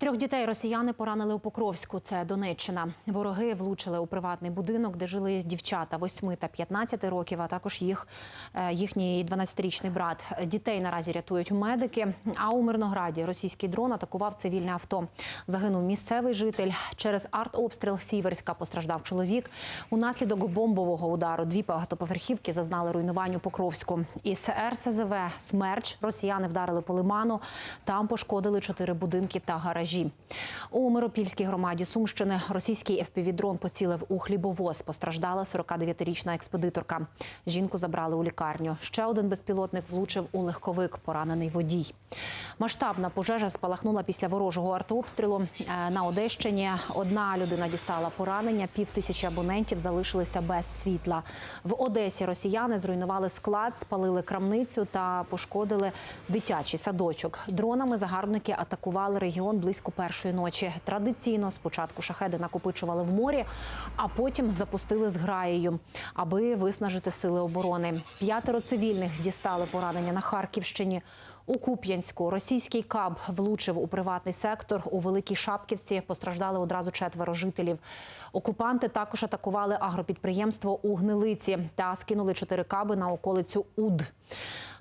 Трьох дітей росіяни поранили у Покровську. Це Донеччина. Вороги влучили у приватний будинок, де жили дівчата 8 та 15 років, а також їх е, їхній 12-річний брат. Дітей наразі рятують медики. А у Мирнограді російський дрон атакував цивільне авто. Загинув місцевий житель. Через артобстріл Сіверська постраждав чоловік. Унаслідок бомбового удару дві багатоповерхівки зазнали руйнувань у Покровську. Із РСЗВ «Смерч» росіяни вдарили по лиману. Там пошкодили чотири будинки та гаражі. У Миропільській громаді Сумщини російський FPV-дрон поцілив у хлібовоз. Постраждала 49-річна експедиторка. Жінку забрали у лікарню. Ще один безпілотник влучив у легковик, поранений водій. Масштабна пожежа спалахнула після ворожого артобстрілу Е, на Одещині. Одна людина дістала поранення, пів тисячі абонентів залишилися без світла. В Одесі росіяни зруйнували склад, спалили крамницю та пошкодили дитячий садочок. Дронами загарбники атакували регіон близько першої ночі. Традиційно спочатку шахеди накопичували в морі, а потім запустили зграєю, аби виснажити сили оборони. П'ятеро цивільних дістали поранення на Харківщині. У Куп'янську російський каб влучив у приватний сектор. У Великій Шапківці постраждали одразу четверо жителів. Окупанти також атакували агропідприємство у Гнилиці та скинули чотири каби на околицю Уд.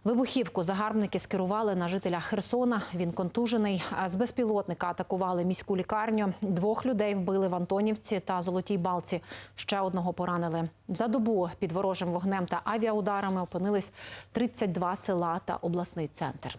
Вибухівку загарбники скерували на жителя Херсона. Він контужений. З безпілотника атакували міську лікарню. Двох людей вбили в Антонівці та Золотій Балці. Ще одного поранили. За добу під ворожим вогнем та авіаударами опинились 32 села та обласний центр.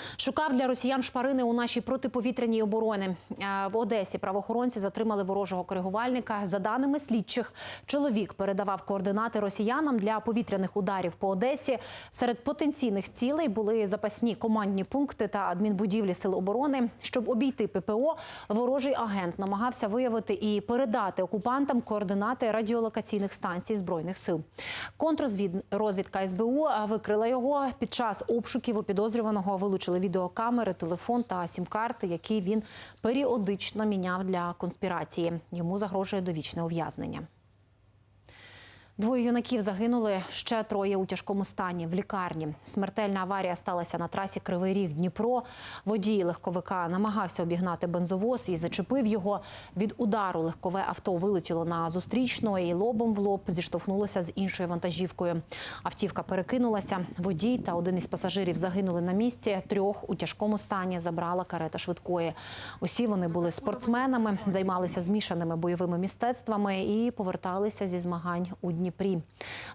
Шукав для росіян шпарини у нашій протиповітряній оборони. Е, В Одесі правоохоронці затримали ворожого коригувальника. За даними слідчих, чоловік передавав координати росіянам для повітряних ударів по Одесі. Серед потенційних цілей були запасні командні пункти та адмінбудівлі сил оборони. Щоб обійти ППО, ворожий агент намагався виявити і передати окупантам координати радіолокаційних станцій збройних сил. Контррозвідка СБУ викрила його під час обшуків у підозрюваного вилучили відеокамери, телефон та сім-карти, які він періодично міняв для конспірації. Йому загрожує довічне ув'язнення. Двоє юнаків загинули, ще троє у тяжкому стані в лікарні. Смертельна аварія сталася на трасі Кривий Ріг Дніпро. Водій легковика намагався обігнати бензовоз і зачепив його. Від удару легкове авто вилетіло на зустрічну і лобом в лоб зіштовхнулося з іншою вантажівкою. Автівка перекинулася. Водій та один із пасажирів загинули на місці. Трьох у тяжкому стані забрала карета швидкої. Усі вони були спортсменами, займалися змішаними бойовими мистецтвами і поверталися зі змагань у Дніпрі.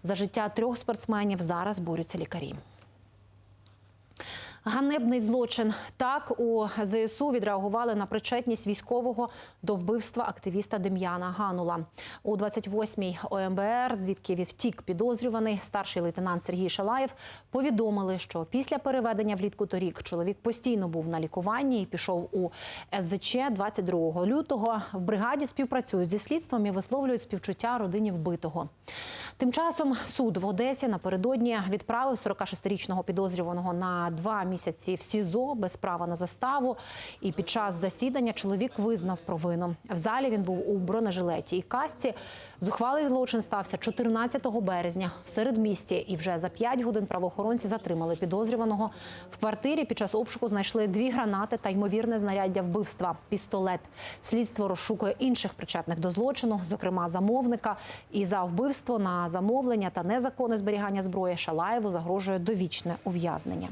За життя трьох спортсменів зараз борються лікарі. Ганебний злочин. Так у ЗСУ відреагували на причетність військового до вбивства активіста Дем'яна Ганула. У 28-й ОМБР, звідки втік підозрюваний старший лейтенант Сергій Шалаєв, повідомили, що після переведення влітку торік чоловік постійно був на лікуванні і пішов у СЗЧ 22 лютого. В бригаді співпрацюють зі слідством і висловлюють співчуття родині вбитого. Тим часом суд в Одесі напередодні відправив 46-річного підозрюваного на два місяці в СІЗО без права на заставу. І під час засідання чоловік визнав провину. В залі він був у бронежилеті і касці. Зухвалий злочин стався 14 березня в середмісті. І вже за 5 годин правоохоронці затримали підозрюваного. В квартирі під час обшуку знайшли дві гранати та ймовірне знаряддя вбивства пістолет. Слідство розшукує інших причетних до злочину, зокрема замовника. І за вбивство на замовлення та незаконне зберігання зброї Шалаєву загрожує довічне ув'язнення.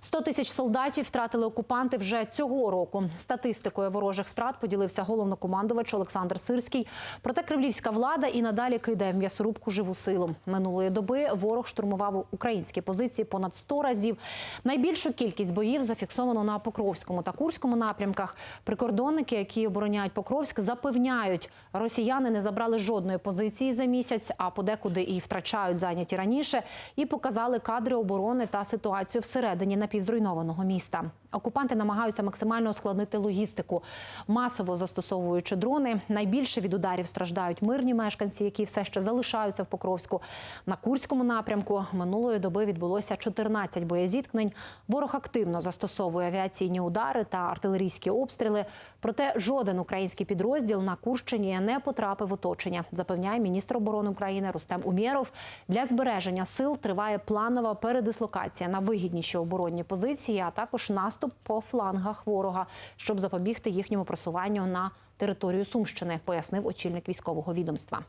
100 тисяч солдатів втратили окупанти вже цього року. Статистикою ворожих втрат поділився головнокомандувач Олександр Сирський. Проте кремлівська влада і надалі кидає м'ясорубку живу силу. Минулої доби ворог штурмував українські позиції понад 100 разів. Найбільшу кількість боїв зафіксовано на Покровському та Курському напрямках. Прикордонники, які обороняють Покровськ, запевняють, росіяни не забрали жодної позиції за місяць, а подекуди і втрачають зайняті раніше. І показали кадри оборони та ситуацію всередині на напівзруйнованого міста. Окупанти намагаються максимально ускладнити логістику, масово застосовуючи дрони. Найбільше від ударів страждають мирні мешканці, які все ще залишаються в Покровську. На Курському напрямку минулої доби відбулося 14 боєзіткнень. Ворог активно застосовує авіаційні удари та артилерійські обстріли. Проте жоден український підрозділ на Курщині не потрапив оточення, запевняє міністр оборони України Рустем Умєров. Для збереження сил триває планова передислокація на вигідніші оборонні позиції, а також наступ по флангах ворога, щоб запобігти їхньому просуванню на територію Сумщини, пояснив очільник військового відомства.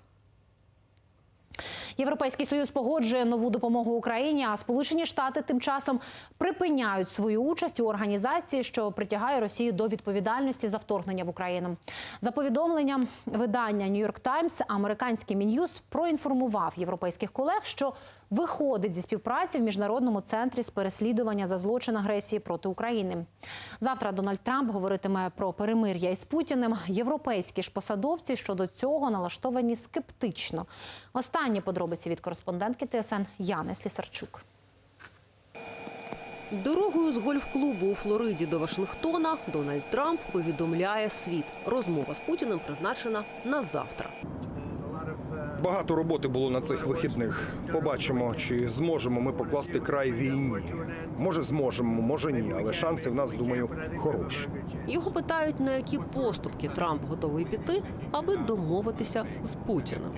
Європейський союз погоджує нову допомогу Україні, а Сполучені Штати тим часом припиняють свою участь у організації, що притягає Росію до відповідальності за вторгнення в Україну. За повідомленням видання Нью-Йорк Таймс, американський мін'юз проінформував європейських колег, що виходить зі співпраці в міжнародному центрі з переслідування за злочин агресії проти України. Завтра Дональд Трамп говоритиме про перемир'я із Путіним. Європейські ж посадовці щодо цього налаштовані скептично. Останні подробиці від кореспондентки ТСН Яни Слісарчук. Дорогою з гольф-клубу у Флориді до Вашингтона Дональд Трамп повідомляє світ. Розмова з Путіним призначена на завтра. Багато роботи було на цих вихідних. Побачимо, чи зможемо ми покласти край війні. Може, зможемо, може ні, але шанси в нас, думаю, хороші. Його питають, на які поступки Трамп готовий піти, аби домовитися з Путіним.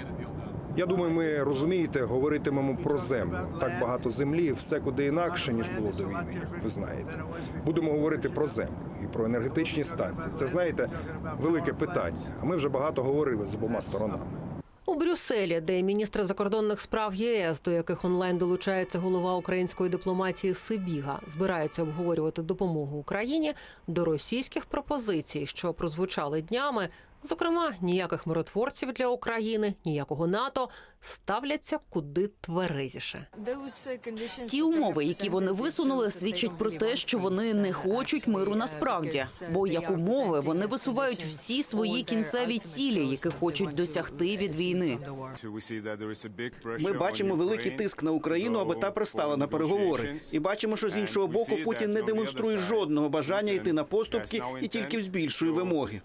Я думаю, ми розумієте, говоритимемо про землю. Так багато землі, все куди інакше ніж було до війни, як ви знаєте. Будемо говорити про землю і про енергетичні станції. Це знаєте, велике питання. А ми вже багато говорили з обома сторонами. У Брюсселі, де міністри закордонних справ ЄС, до яких онлайн долучається голова української дипломатії Сибіга, збираються обговорювати допомогу Україні до російських пропозицій, що прозвучали днями. Зокрема, ніяких миротворців для України, ніякого НАТО ставляться куди тверезіше. Ті умови, які вони висунули, свідчать про те, що вони не хочуть миру насправді. Бо як умови вони висувають всі свої кінцеві цілі, які хочуть досягти від війни. Ми бачимо великий тиск на Україну, аби та пристала на переговори. І бачимо, що з іншого боку Путін не демонструє жодного бажання йти на поступки і тільки збільшує вимоги.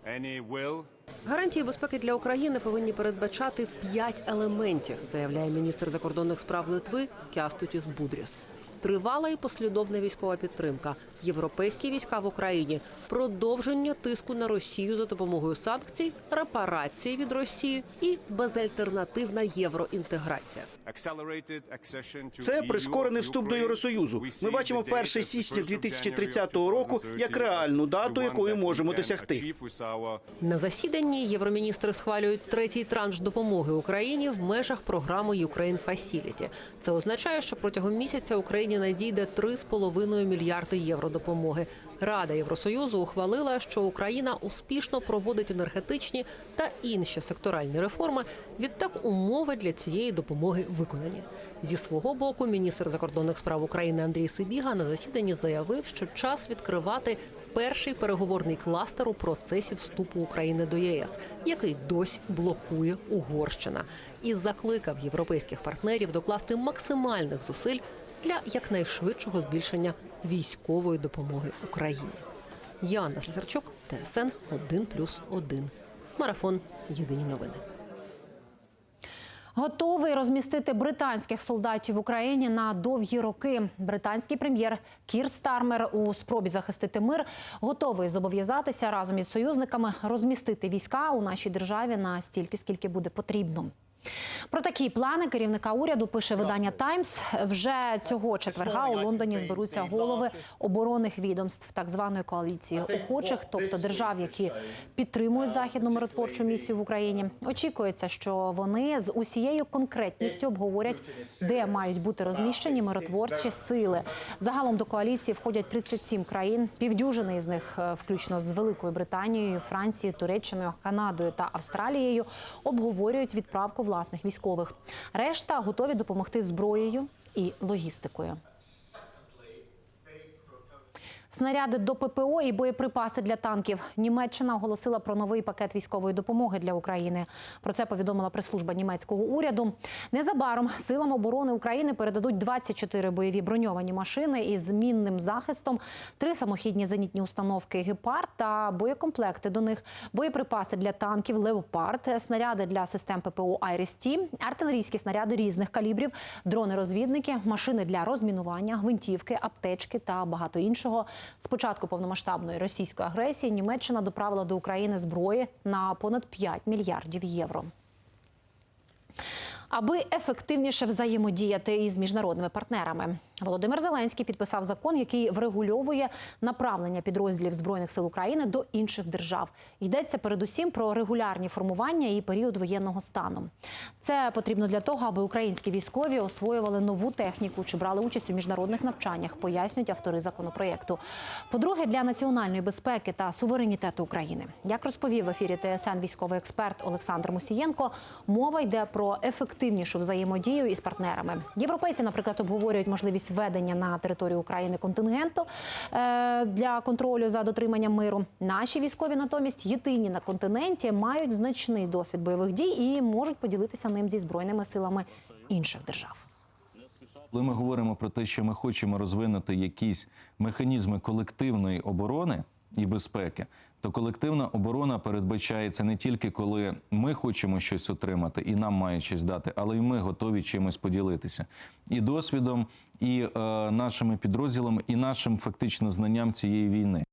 Гарантії безпеки для України повинні передбачати п'ять елементів, заявляє міністр закордонних справ Литви Кястутіс Будріс. Тривала і послідовна військова підтримка, європейські війська в Україні, продовження тиску на Росію за допомогою санкцій, репарації від Росії і безальтернативна євроінтеграція. Це прискорений вступ до Євросоюзу. Ми бачимо 1 січня 2030 року як реальну дату, якої можемо досягти. На засіданні євроміністри схвалюють третій транш допомоги Україні в межах програми Ukraine Facility. Це означає, що протягом місяця Україні надійде 3,5 мільярди євро допомоги. Рада Євросоюзу ухвалила, що Україна успішно проводить енергетичні та інші секторальні реформи. Відтак умови для цієї допомоги виконані. Зі свого боку, міністр закордонних справ України Андрій Сибіга на засіданні заявив, що час відкривати перший переговорний кластер у процесі вступу України до ЄС, який досі блокує Угорщина, і закликав європейських партнерів докласти максимальних зусиль для якнайшвидшого збільшення військової допомоги Україні. Яна Слізарчук, ТСН 1+,1. Марафон. Єдині новини. Готовий розмістити британських солдатів в Україні на довгі роки. Британський прем'єр Кір Стармер у спробі захистити мир готовий зобов'язатися разом із союзниками розмістити війська у нашій державі на стільки, скільки буде потрібно. Про такі плани керівника уряду пише видання Таймс. Вже цього четверга у Лондоні зберуться голови оборонних відомств так званої коаліції охочих, тобто держав, які підтримують західну миротворчу місію в Україні. Очікується, що вони з усією конкретністю обговорять, де мають бути розміщені миротворчі сили. Загалом до коаліції входять 37 країн. Півдюжини з них, е, включно з Великою Британією, Францією, Туреччиною, Канадою та Австралією, обговорюють відправку власних військових. Решта готові допомогти зброєю і логістикою. Снаряди до ППО і боєприпаси для танків. Німеччина оголосила про новий пакет військової допомоги для України. Про це повідомила прес-служба німецького уряду. Незабаром силам оборони України передадуть 24 бойові броньовані машини із мінним захистом, три самохідні зенітні установки «Гепард» та боєкомплекти до них, боєприпаси для танків «Леопард», снаряди для систем ППО «Айріс-Ті», артилерійські снаряди різних калібрів, дрони-розвідники, машини для розмінування, гвинтівки, аптечки та багато іншого. З початку повномасштабної російської агресії Німеччина доправила до України зброї на понад 5 мільярдів євро. Аби ефективніше взаємодіяти із міжнародними партнерами, Володимир Зеленський підписав закон, який врегульовує направлення підрозділів збройних сил України до інших держав. Йдеться передусім про регулярні формування і період воєнного стану. Це потрібно для того, аби українські військові освоювали нову техніку чи брали участь у міжнародних навчаннях, пояснюють автори законопроєкту. По-друге, для національної безпеки та суверенітету України, як розповів в ефірі ТСН військовий експерт Олександр Мусієнко, мова йде про ефективнішу взаємодію із партнерами. Європейці, наприклад, обговорюють можливість введення на територію України контингенту е, для контролю за дотриманням миру. Наші військові натомість єдині на континенті мають значний досвід бойових дій і можуть поділитися ним зі збройними силами інших держав. Коли ми говоримо про те, що ми хочемо розвинути якісь механізми колективної оборони і безпеки, то колективна оборона передбачається не тільки коли ми хочемо щось отримати і нам мають щось дати, але й ми готові чимось поділитися і досвідом, і е, нашими підрозділами, і нашим фактично знанням цієї війни.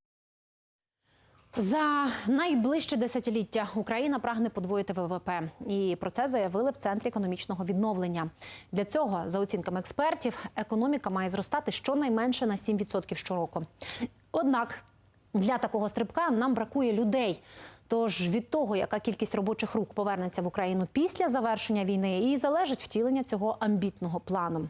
За найближче десятиліття Україна прагне подвоїти ВВП, і про це заявили в центрі економічного відновлення. Для цього, за оцінками експертів, економіка має зростати щонайменше на 7% щороку. Однак для такого стрибка нам бракує людей. Тож від того, яка кількість робочих рук повернеться в Україну після завершення війни, і залежить втілення цього амбітного плану.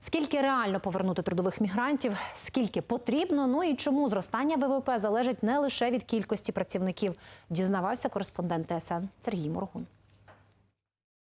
Скільки реально повернути трудових мігрантів, скільки потрібно, ну і чому зростання ВВП залежить не лише від кількості працівників, дізнавався кореспондент ТСН Сергій Моргун.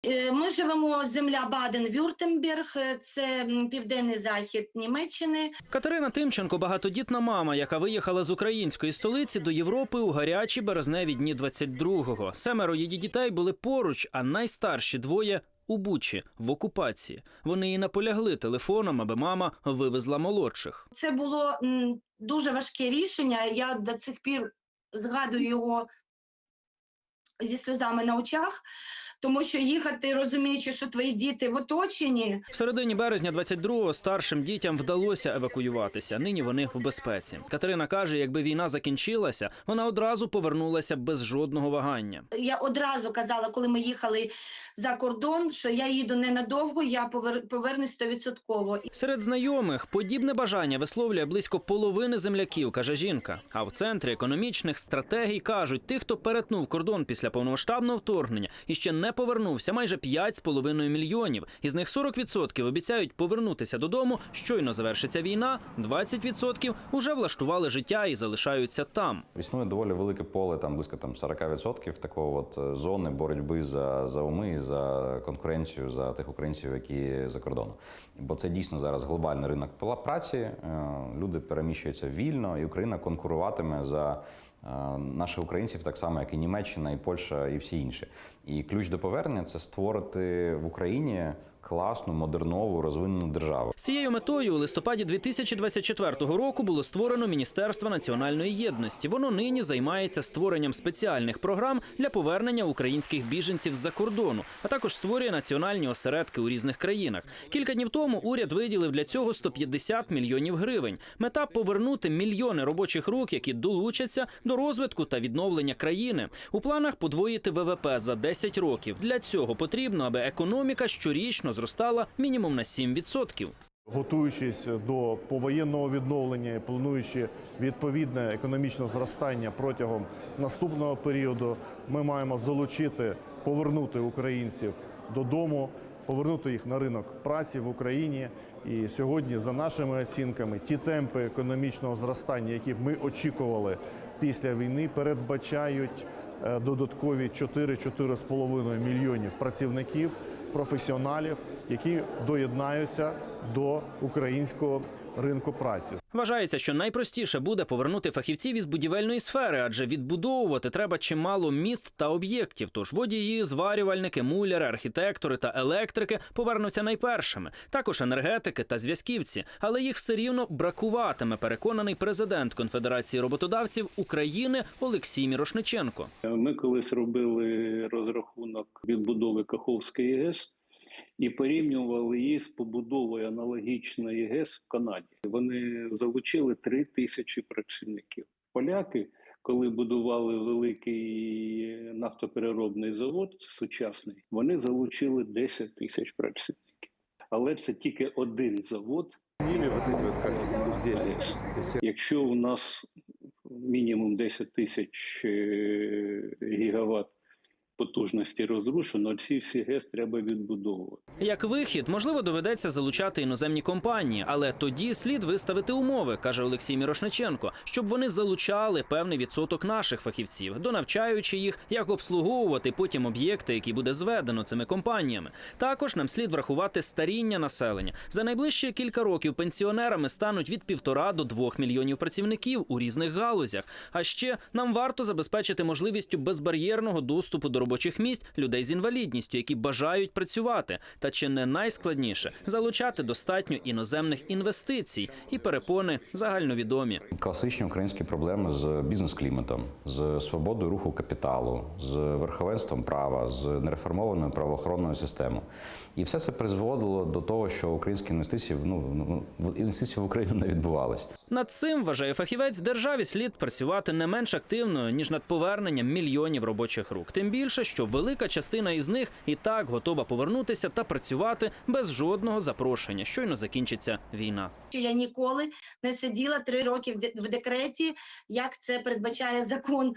Е, Ми живемо земля Баден-Вюртемберг, е, це південний захід Німеччини. Катерина Тимченко багатодітна мама, яка виїхала з української столиці до Європи у гарячі березневі дні 22-го. Семеро її дітей були поруч, а найстарші двоє у Бучі в окупації. Вони і наполягли телефоном, аби мама вивезла молодших. Це було дуже важке рішення. Я до цих пір згадую його зі сльозами на очах, тому що їхати, розуміючи, що твої діти в оточенні, В середині березня 22-го старшим дітям вдалося евакуюватися. Нині вони в безпеці. Катерина каже, якби війна закінчилася, вона одразу повернулася без жодного вагання. я одразу казала, коли ми їхали за кордон, що я їду ненадовго, я повер... повернусь стовідсотково. Серед знайомих подібне бажання висловлює близько половини земляків, каже жінка. А в центрі економічних стратегій кажуть, тих, хто перетнув кордон після повномасштабного вторгнення і ще не повернувся, майже 5,5 мільйонів. Із них 40% обіцяють повернутися додому. Щойно завершиться війна. 20% уже влаштували життя і залишаються там. Існує доволі велике поле, там близько там 40% такого от е, зони боротьби за, за уми за конкуренцію за тих українців, які за кордоном. Бо це дійсно зараз глобальний ринок праці. е, Люди переміщуються вільно, і Україна конкуруватиме за наших українців так само, як і Німеччина, і Польща, і всі інші. І ключ до повернення це створити в Україні класну, модернову, розвинену державу. З цією метою у листопаді 2024 року було створено Міністерство національної єдності. Воно нині займається створенням спеціальних програм для повернення українських біженців з-за кордону, а також створює національні осередки у різних країнах. Кілька днів тому уряд виділив для цього 150 мільйонів гривень. Мета повернути мільйони робочих рук, які долучаться до розвитку та відновлення країни. У планах подвоїти ВВП за 10 років. Для цього потрібно, аби економіка щорічно зростала мінімум на 7%. Готуючись до повоєнного відновлення, плануючи відповідне економічне зростання протягом наступного періоду, ми маємо залучити, повернути українців додому, повернути їх на ринок праці в Україні. І сьогодні, за нашими оцінками, ті темпи економічного зростання, які ми очікували після війни, передбачають е, додаткові 4-4,5 мільйонів працівників, професіоналів, які доєднаються до українського ринку праці. Вважається, що найпростіше буде повернути фахівців із будівельної сфери, адже відбудовувати треба чимало міст та об'єктів. Тож водії, зварювальники, муляри, архітектори та електрики повернуться найпершими. Також енергетики та зв'язківці, але їх все рівно бракуватиме. Переконаний президент Конфедерації роботодавців України Олексій Мірошниченко. Ми колись робили розрахунок відбудови Каховської ГЕС і порівнювали її з побудовою аналогічної ГЕС в Канаді. Вони залучили три тисячі працівників. Поляки, коли будували великий нафтопереробний завод сучасний, вони залучили 10 тисяч працівників. Але це тільки один завод. Якщо у нас мінімум 10 тисяч е, гігават потужності розрушено, ці всі ГЕС треба відбудовувати. Як вихід, можливо, доведеться залучати іноземні компанії, але тоді слід виставити умови, каже Олексій Мірошниченко, щоб вони залучали певний відсоток наших фахівців, донавчаючи їх, як обслуговувати потім об'єкти, які буде зведено цими компаніями. Також нам слід врахувати старіння населення. За найближчі кілька років пенсіонерами стануть від півтора до двох мільйонів працівників у різних галузях. А ще нам варто забезпечити можливістю безбар'єрного доступу до робочих місць людей з інвалідністю, які бажають працювати. Та чи не найскладніше залучати достатньо іноземних інвестицій і перепони загальновідомі. Класичні українські проблеми з бізнес-кліматом, з свободою руху капіталу, з верховенством права, з нереформованою правоохоронною системою. І все це призводило до того, що українські інвестиції ну ну, інвестиції в Україну не відбувалися. Над цим вважає фахівець, державі слід працювати не менш активно ніж над поверненням мільйонів робочих рук. Тим більше, що велика частина із них і так готова повернутися та працювати без жодного запрошення. Щойно закінчиться війна. Я ніколи не сиділа три роки в декреті, як це передбачає закон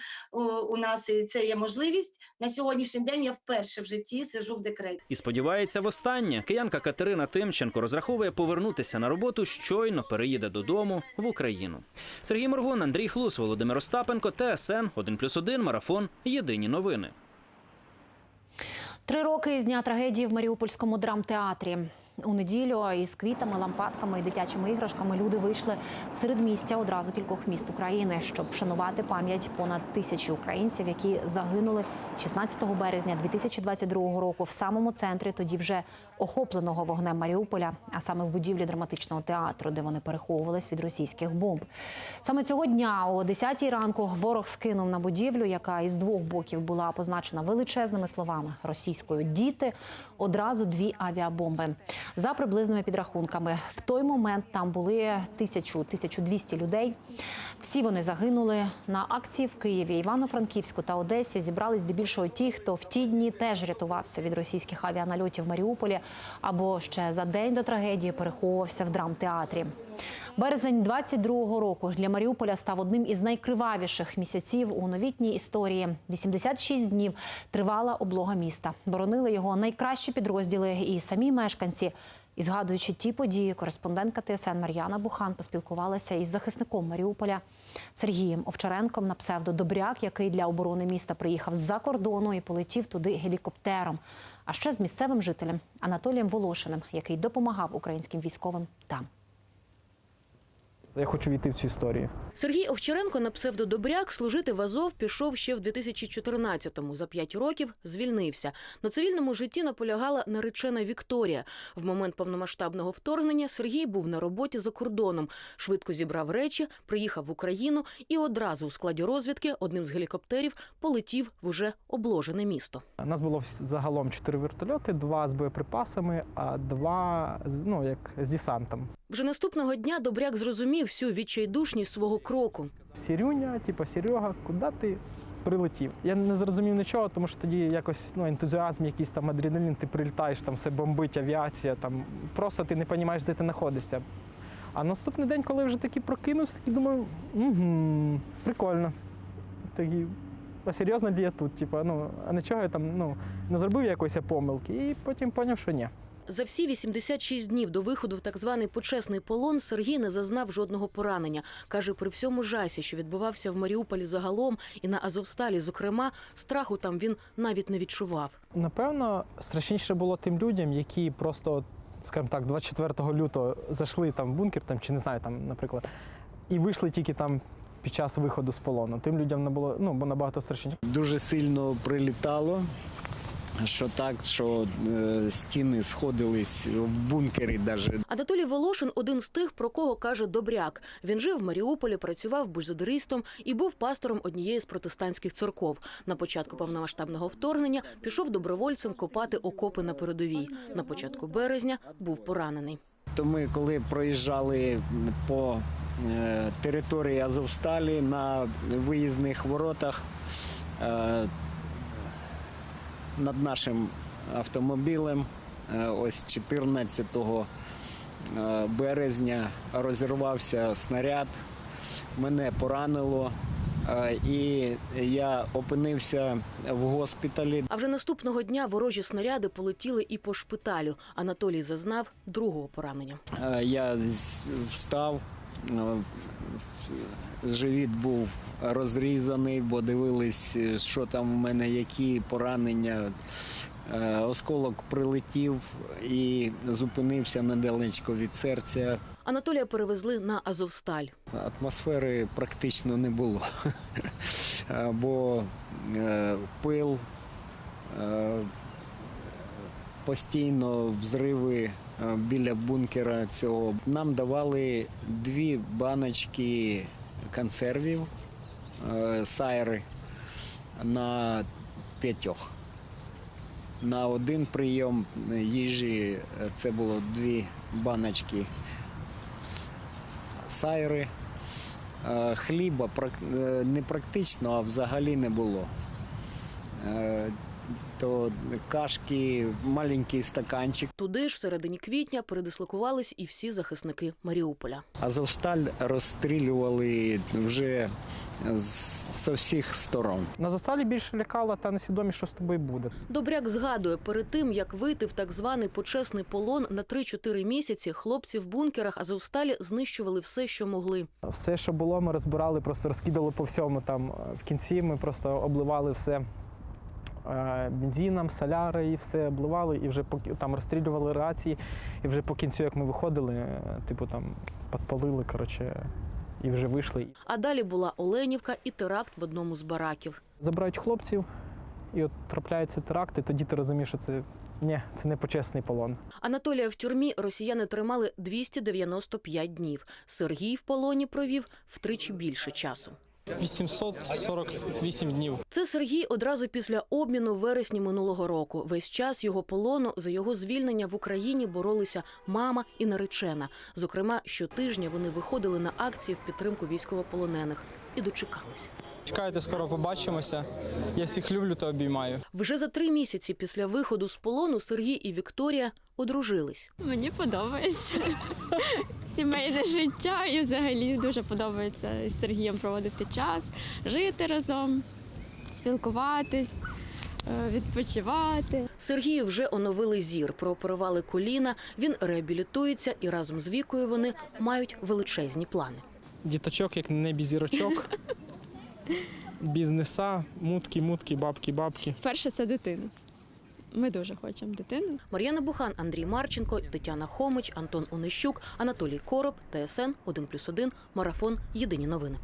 у нас, і це є можливість. На сьогоднішній день я вперше в житті сижу в декреті. І сподівається, востаннє киянка Катерина Тимченко розраховує повернутися на роботу щойно переїде додому в Україну. Сергій Моргун, Андрій Хлус, Володимир Остапенко, ТСН 1+,1, Марафон. Єдині новини. Три роки з дня трагедії в Маріупольському драмтеатрі. У неділю із квітами, лампадками і дитячими іграшками люди вийшли в середмістя одразу кількох міст України, щоб вшанувати пам'ять понад тисячі українців, які загинули 16 березня 2022 року в самому центрі, тоді вже охопленого вогнем Маріуполя, а саме в будівлі драматичного театру, де вони переховувались від російських бомб. Саме цього дня, о 10 ранку, ворог скинув на будівлю, яка із двох боків була позначена величезними словами російською діти. Одразу дві авіабомби. За приблизними підрахунками, в той момент там були тисячу 1200 людей. Всі вони загинули на акції в Києві, Івано-Франківську та Одесі. Зібрались здебільшого ті, хто в ті дні теж рятувався від російських авіанальотів в Маріуполі або ще за день до трагедії переховувався в драмтеатрі. Березень 22-го року для Маріуполя став одним із найкривавіших місяців у новітній історії. 86 днів тривала облога міста. Боронили його найкращі підрозділи і самі мешканці. І згадуючи ті події, кореспондентка ТСН Мар'яна Бухан поспілкувалася із захисником Маріуполя Сергієм Овчаренком на псевдо Добряк, який для оборони міста приїхав з-за кордону і полетів туди гелікоптером. А ще з місцевим жителем Анатолієм Волошиним, який допомагав українським військовим там. Я хочу війти в цю історію. Сергій Овчаренко на псевдо Добряк служити в Азов пішов ще в 2014-му. За п'ять років звільнився. На цивільному житті наполягала наречена Вікторія. В момент повномасштабного вторгнення Сергій був на роботі за кордоном. Швидко зібрав речі, приїхав в Україну і одразу у складі розвідки одним з гелікоптерів полетів в уже обложене місто. У нас було загалом чотири вертольоти, два з боєприпасами, а два ну як з десантом. Вже наступного дня Добряк зрозумів всю відчайдушність свого кроку. Сірюня, типу, Серега, куди ти прилетів? Я не зрозумів нічого, тому що тоді якось ну, ентузіазм, якийсь там адреналін, ти прилітаєш, там все бомбить, авіація, там просто ти не розумієш, де ти знаходишся. А наступний день, коли вже таки прокинувся, такий думаю, угу, прикольно. Такий, а серйозно ли я тут? Типу, ну, а нічого я там ну, не зробив якоїсь помилки, і потім зрозумів, що ні. За всі 86 днів до виходу в так званий почесний полон Сергій не зазнав жодного поранення. Каже, при всьому жасі, що відбувався в Маріуполі загалом і на Азовсталі, зокрема, страху там він навіть не відчував. Напевно, страшніше було тим людям, які просто скажімо так, 24 лютого зайшли там в бункер, там, чи не знаю, там, наприклад, і вийшли тільки там під час виходу з полону. Тим людям не було ну, бо набагато страшніше. Дуже сильно прилітало, що так, що е, стіни сходились в бункері навіть. Анатолій Волошин один з тих, про кого каже Добряк. Він жив в Маріуполі, працював бульзодеристом і був пастором однієї з протестантських церков. На початку повномасштабного вторгнення пішов добровольцем копати окопи на передовій. На початку березня був поранений. То ми, коли проїжджали по е, території Азовсталі на виїзних воротах е, над нашим автомобілем, е, ось 14 е, березня розірвався снаряд, мене поранило. е, І я опинився в госпіталі. А вже наступного дня ворожі снаряди полетіли і по шпиталю. Анатолій зазнав другого поранення. Я встав, живіт був розрізаний, бо дивились, що там в мене, які поранення. Е, Осколок прилетів і зупинився недалечко від серця. Анатолія перевезли на Азовсталь. Атмосфери практично не було, Е, бо е, пил, постійно взриви біля бункера цього. Нам давали дві баночки консервів, е, сайри на п'ятьох. На один прийом їжі е, це було дві баночки сайри. Е, Хліба е, не практично, а взагалі не було. То кашки, маленький стаканчик. Туди ж, в середині квітня, передислокувались і всі захисники Маріуполя. Азовсталь розстрілювали вже з, всіх сторон. На засталі більше лякала та несвідомість, що з тобою буде. Добряк згадує, перед тим як вийти в так званий почесний полон на 3-4 місяці, хлопці в бункерах Азовсталі знищували все, що могли. Все, що було, ми розбирали, просто розкидали по всьому. Там в кінці ми просто обливали все бензином, соляри і все обливали, і вже там розстрілювали рації. І вже по кінцю, як ми виходили, е, типу там підпалили, коротше, і вже вийшли. А далі була Оленівка і теракт в одному з бараків. Забирають хлопців, і от трапляються теракти, тоді ти розумієш, що це ні, це не почесний полон. Анатолія в тюрмі росіяни тримали 295 днів. Сергій в полоні провів втричі більше часу. 848 днів. Це Сергій одразу після обміну в вересні минулого року. Весь час його полону за його звільнення в Україні боролися мама і наречена. Зокрема, щотижня вони виходили на акції в підтримку військовополонених і дочекалися. Чекайте, скоро побачимося. Я всіх люблю та обіймаю. Вже за три місяці після виходу з полону Сергій і Вікторія одружились. Мені подобається сімейне життя і взагалі дуже подобається з Сергієм проводити час, жити разом, спілкуватись, е, відпочивати. Сергію вже оновили зір, прооперували коліна. Він реабілітується і разом з вікою вони мають величезні плани. Діточок, як небі зірочок. Бізнеса, мутки, мутки, бабки, бабки. Перше це дитина. Ми дуже хочемо дитину. Мар'яна Бухан, Андрій Марченко, Тетяна Хомич, Антон Онищук, Анатолій Короб, ТСН 1+,1, Марафон. Єдині новини.